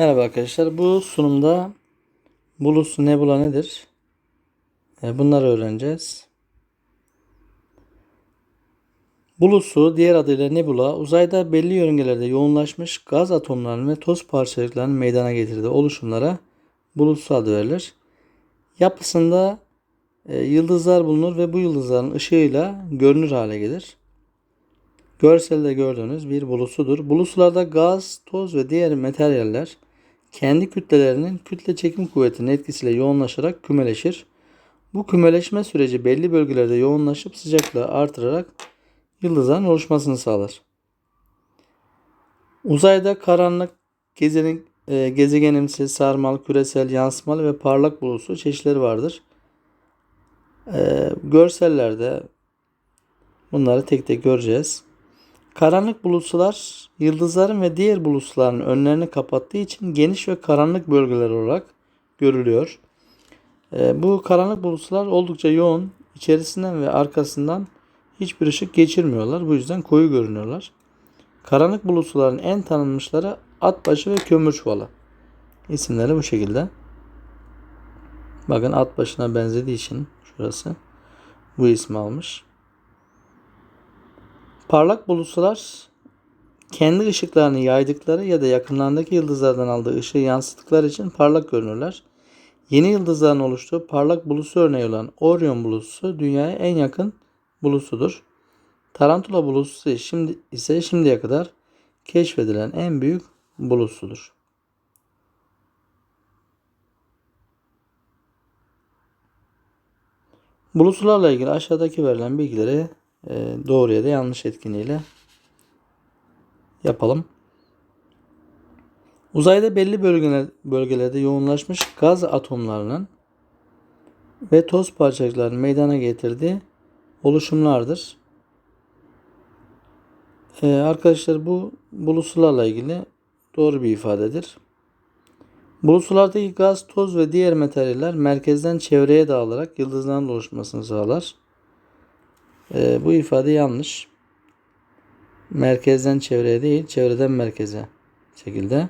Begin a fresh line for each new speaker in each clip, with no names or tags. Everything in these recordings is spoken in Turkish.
Merhaba arkadaşlar. Bu sunumda Bulus Nebula nedir? E, Bunları öğreneceğiz. Bulusu diğer adıyla nebula uzayda belli yörüngelerde yoğunlaşmış gaz atomlarının ve toz parçacıklarının meydana getirdiği oluşumlara bulus adı verilir. Yapısında e, yıldızlar bulunur ve bu yıldızların ışığıyla görünür hale gelir. Görselde gördüğünüz bir bulusudur. Buluslarda gaz, toz ve diğer materyaller kendi kütlelerinin kütle çekim kuvvetinin etkisiyle yoğunlaşarak kümeleşir. Bu kümeleşme süreci belli bölgelerde yoğunlaşıp sıcaklığı artırarak yıldızların oluşmasını sağlar. Uzayda karanlık, gezegen, e, gezegenimsi, sarmal, küresel, yansımalı ve parlak bulusu çeşitleri vardır. E, görsellerde bunları tek tek göreceğiz. Karanlık bulutsular yıldızların ve diğer bulutsuların önlerini kapattığı için geniş ve karanlık bölgeler olarak görülüyor. E, bu karanlık bulutsular oldukça yoğun, içerisinden ve arkasından hiçbir ışık geçirmiyorlar. Bu yüzden koyu görünüyorlar. Karanlık bulutsuların en tanınmışları atbaşı ve kömür çuvalı. İsimleri bu şekilde. Bakın at başına benzediği için şurası bu ismi almış. Parlak bulutsular kendi ışıklarını yaydıkları ya da yakınlarındaki yıldızlardan aldığı ışığı yansıttıkları için parlak görünürler. Yeni yıldızların oluştuğu parlak bulusu örneği olan Orion bulusu dünyaya en yakın bulusudur. Tarantula bulusu şimdi ise şimdiye kadar keşfedilen en büyük bulusudur. Bulusularla ilgili aşağıdaki verilen bilgileri doğru ya da yanlış etkinliğiyle yapalım. Uzayda belli bölgeler, bölgelerde yoğunlaşmış gaz atomlarının ve toz parçacıklarının meydana getirdiği oluşumlardır. Ee, arkadaşlar bu bulusularla ilgili doğru bir ifadedir. Bulusulardaki gaz, toz ve diğer materyaller merkezden çevreye dağılarak yıldızların oluşmasını sağlar. Ee, bu ifade yanlış. Merkezden çevreye değil, çevreden merkeze şekilde.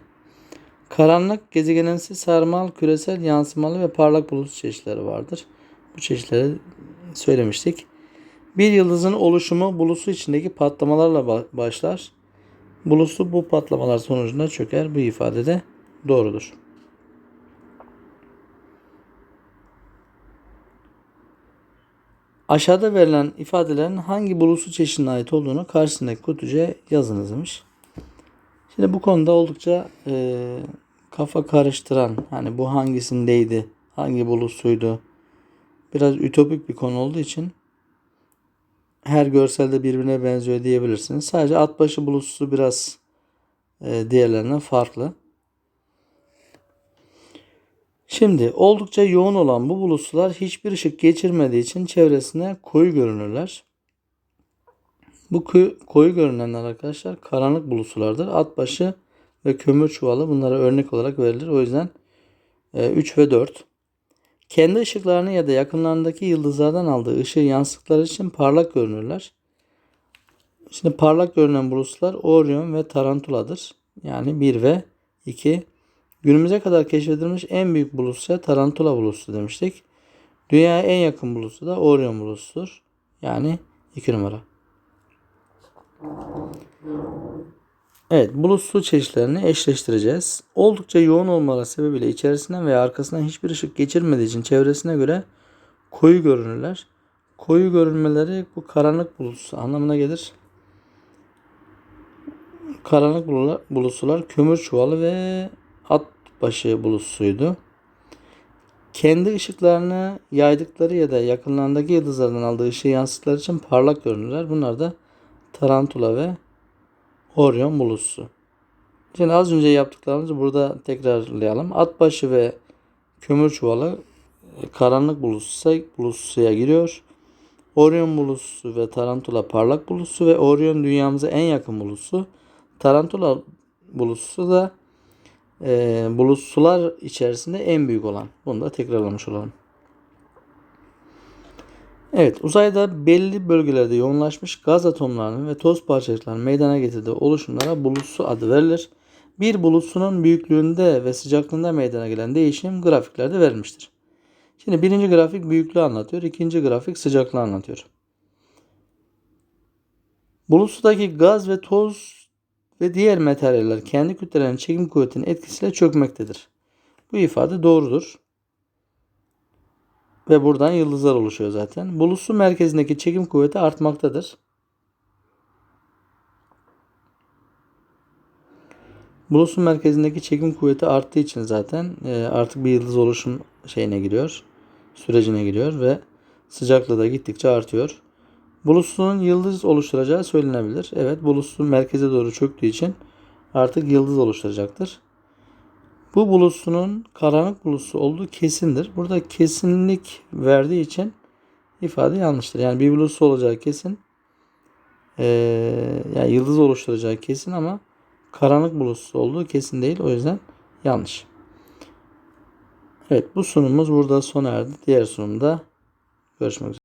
Karanlık, gezegenimsi, sarmal, küresel, yansımalı ve parlak bulut çeşitleri vardır. Bu çeşitleri söylemiştik. Bir yıldızın oluşumu bulusu içindeki patlamalarla başlar. Bulusu bu patlamalar sonucunda çöker. Bu ifade de doğrudur. Aşağıda verilen ifadelerin hangi bulusu çeşidine ait olduğunu karşısındaki kutucuya yazınız demiş. Şimdi bu konuda oldukça e, kafa karıştıran hani bu hangisindeydi, hangi bulusuydu biraz ütopik bir konu olduğu için her görselde birbirine benziyor diyebilirsiniz. Sadece atbaşı bulusu biraz e, diğerlerinden farklı. Şimdi oldukça yoğun olan bu bulutlar hiçbir ışık geçirmediği için çevresine koyu görünürler. Bu koyu görünenler arkadaşlar karanlık bulutlardır. Atbaşı ve kömür çuvalı bunlara örnek olarak verilir. O yüzden 3 e, ve 4. Kendi ışıklarını ya da yakınlarındaki yıldızlardan aldığı ışığı yansıttıkları için parlak görünürler. Şimdi parlak görünen bulutlar Orion ve Tarantula'dır. Yani 1 ve 2. Günümüze kadar keşfedilmiş en büyük bulut ise Tarantula bulutu demiştik. Dünyaya en yakın bulutu da Orion bulutudur. Yani 2 numara. Evet, bulut su çeşitlerini eşleştireceğiz. Oldukça yoğun olmaları sebebiyle içerisinden veya arkasından hiçbir ışık geçirmediği için çevresine göre koyu görünürler. Koyu görünmeleri bu karanlık bulut anlamına gelir. Karanlık bulutsular kömür çuvalı ve at başı bulutsuydu. Kendi ışıklarını yaydıkları ya da yakınlarındaki yıldızlardan aldığı ışığı yansıttıkları için parlak görünürler. Bunlar da tarantula ve Orion bulutsu. Şimdi az önce yaptıklarımızı burada tekrarlayalım. At başı ve kömür çuvalı e, karanlık bulutsuya, bulutsuya giriyor. Orion bulutsu ve tarantula parlak bulutsu ve Orion dünyamıza en yakın bulutsu. Tarantula bulutsu da e, bulutsular içerisinde en büyük olan. Bunu da tekrarlamış olalım. Evet, uzayda belli bölgelerde yoğunlaşmış gaz atomlarının ve toz parçacıklarının meydana getirdiği oluşumlara bulutsu adı verilir. Bir bulutsunun büyüklüğünde ve sıcaklığında meydana gelen değişim grafiklerde verilmiştir. Şimdi birinci grafik büyüklüğü anlatıyor. ikinci grafik sıcaklığı anlatıyor. Bulutsudaki gaz ve toz ve diğer materyaller kendi kütlelerinin çekim kuvvetinin etkisiyle çökmektedir. Bu ifade doğrudur. Ve buradan yıldızlar oluşuyor zaten. Bulutsu merkezindeki çekim kuvveti artmaktadır. Bulutsun merkezindeki çekim kuvveti arttığı için zaten e, artık bir yıldız oluşum şeyine giriyor. Sürecine giriyor ve sıcaklığı da gittikçe artıyor. Bulutsunun yıldız oluşturacağı söylenebilir. Evet bulutsun merkeze doğru çöktüğü için artık yıldız oluşturacaktır. Bu bulutsunun karanlık bulutsu olduğu kesindir. Burada kesinlik verdiği için ifade yanlıştır. Yani bir bulutsu olacağı kesin. Ee, yani yıldız oluşturacağı kesin ama karanlık bulutsu olduğu kesin değil. O yüzden yanlış. Evet bu sunumumuz burada sona erdi. Diğer sunumda görüşmek üzere.